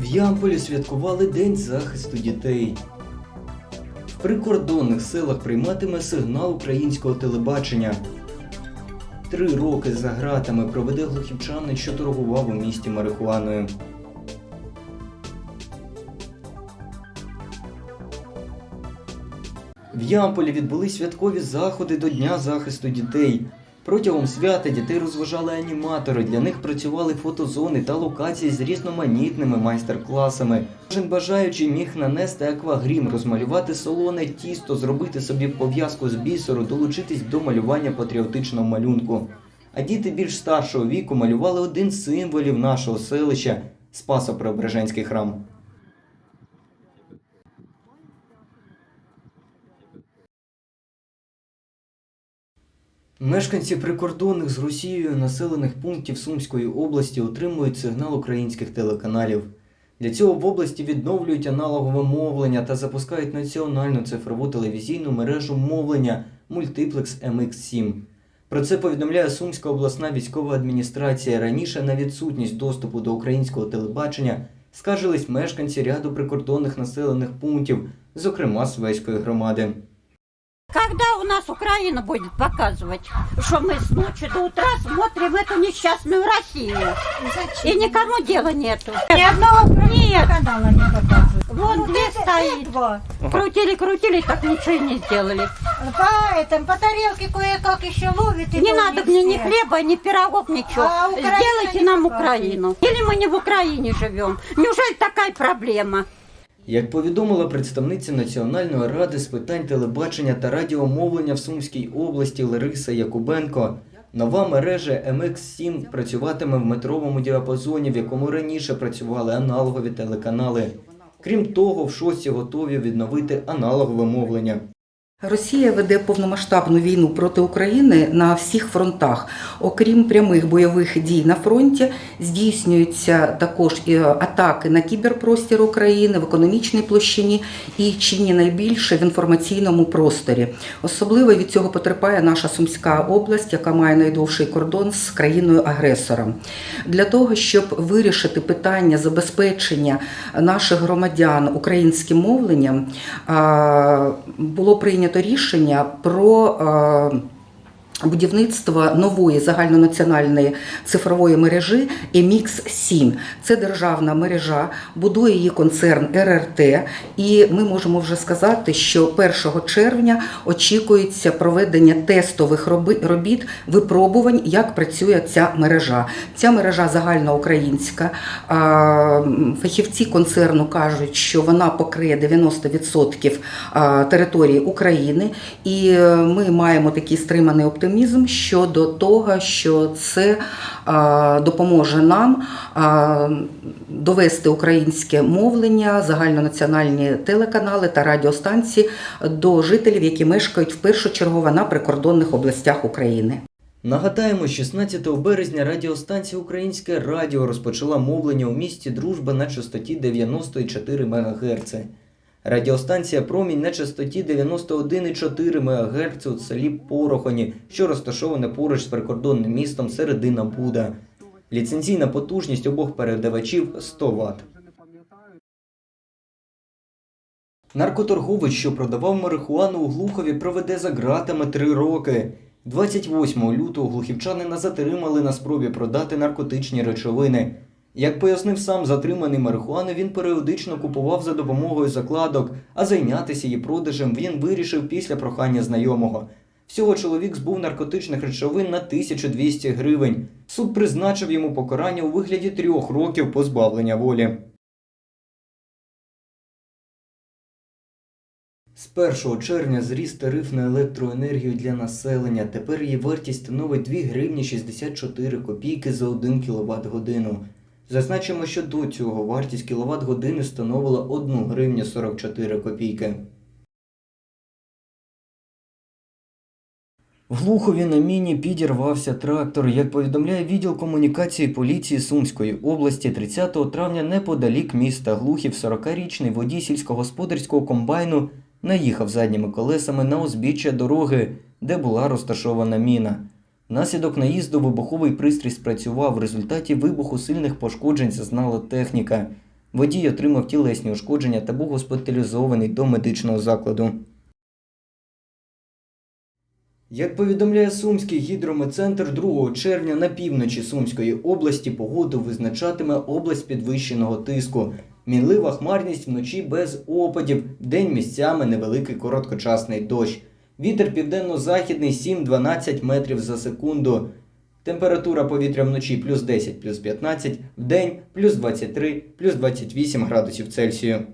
В Ямполі святкували День захисту дітей. В прикордонних селах прийматиме сигнал українського телебачення. Три роки за ґратами проведе глухівчанин, що торгував у місті марихуаною. В Ямполі відбулись святкові заходи до Дня захисту дітей. Протягом свята дітей розважали аніматори. Для них працювали фотозони та локації з різноманітними майстер-класами. Кожен бажаючий міг нанести аквагрім, розмалювати солоне тісто, зробити собі пов'язку з бісеру, долучитись до малювання патріотичного малюнку. А діти більш старшого віку малювали один з символів нашого селища Спасо-Преображенський храм. Мешканці прикордонних з Росією населених пунктів Сумської області отримують сигнал українських телеканалів. Для цього в області відновлюють аналогове мовлення та запускають національну цифрову телевізійну мережу мовлення Multiplex MX7. Про це повідомляє Сумська обласна військова адміністрація. Раніше на відсутність доступу до українського телебачення скаржились мешканці ряду прикордонних населених пунктів, зокрема Свеської громади. Когда у нас Украина будет показывать, что мы с ночи до утра смотрим эту несчастную Россию? И никому дела нету. Ни одного Нет. канала не показывают. Вон две это стоит. два. Крутили, крутили, так ничего и не сделали. По, этом, по тарелке кое-как еще ловит. Не надо мне ни хлеба, ни пирогов, ничего. А Украина Сделайте нам показывает. Украину. Или мы не в Украине живем. Неужели такая проблема? Як повідомила представниця Національної ради з питань телебачення та радіомовлення в Сумській області Лариса Якубенко, нова мережа MX7 працюватиме в метровому діапазоні, в якому раніше працювали аналогові телеканали. Крім того, в шості готові відновити аналогове мовлення. Росія веде повномасштабну війну проти України на всіх фронтах. Окрім прямих бойових дій на фронті, здійснюються також і атаки на кіберпростір України в економічній площині і чи не найбільше в інформаційному просторі. Особливо від цього потерпає наша Сумська область, яка має найдовший кордон з країною-агресором. Для того, щоб вирішити питання забезпечення наших громадян українським мовленням, було прийнято рішення про Будівництво нової загальнонаціональної цифрової мережі MX 7 Це державна мережа, будує її концерн РРТ, і ми можемо вже сказати, що 1 червня очікується проведення тестових робіт, випробувань, як працює ця мережа. Ця мережа загальноукраїнська. Фахівці концерну кажуть, що вона покриє 90% території України, і е, ми маємо такий стриманий оптимізм щодо того, що це допоможе нам довести українське мовлення, загальнонаціональні телеканали та радіостанції до жителів, які мешкають в першочергово на прикордонних областях України. Нагадаємо, 16 березня радіостанція Українське Радіо розпочала мовлення у місті Дружба на частоті 94 МГц. Радіостанція Промінь на частоті 91,4 МГц у селі Порохоні, що розташоване поруч з прикордонним містом Середина Буда. Ліцензійна потужність обох передавачів 100 Вт. Наркоторговець, що продавав марихуану у Глухові, проведе за ґратами три роки. 28 лютого глухівчанина затримали на спробі продати наркотичні речовини. Як пояснив сам затриманий марихуану, він періодично купував за допомогою закладок, а зайнятися її продажем він вирішив після прохання знайомого. Всього чоловік збув наркотичних речовин на 1200 гривень. Суд призначив йому покарання у вигляді трьох років позбавлення волі. З 1 червня зріс тариф на електроенергію для населення. Тепер її вартість становить 2 гривні 64 копійки за 1 кВт годину. Зазначимо, що до цього вартість кіловат години становила 1 гривню 44 копійки. В Глухові на міні підірвався трактор. Як повідомляє відділ комунікації поліції Сумської області, 30 травня неподалік міста Глухів 40-річний водій сільськогосподарського комбайну наїхав задніми колесами на узбіччя дороги, де була розташована міна. Внаслідок наїзду вибуховий пристрій спрацював. В результаті вибуху сильних пошкоджень зазнала техніка. Водій отримав тілесні ушкодження та був госпіталізований до медичного закладу. Як повідомляє Сумський гідрометцентр, 2 червня на півночі Сумської області погоду визначатиме область підвищеного тиску. Мінлива хмарність вночі без опадів, вдень місцями невеликий короткочасний дощ. Вітер південно-західний 7-12 метрів за секунду. Температура повітря вночі плюс 10, плюс 15, в день плюс 23, плюс 28 градусів Цельсію.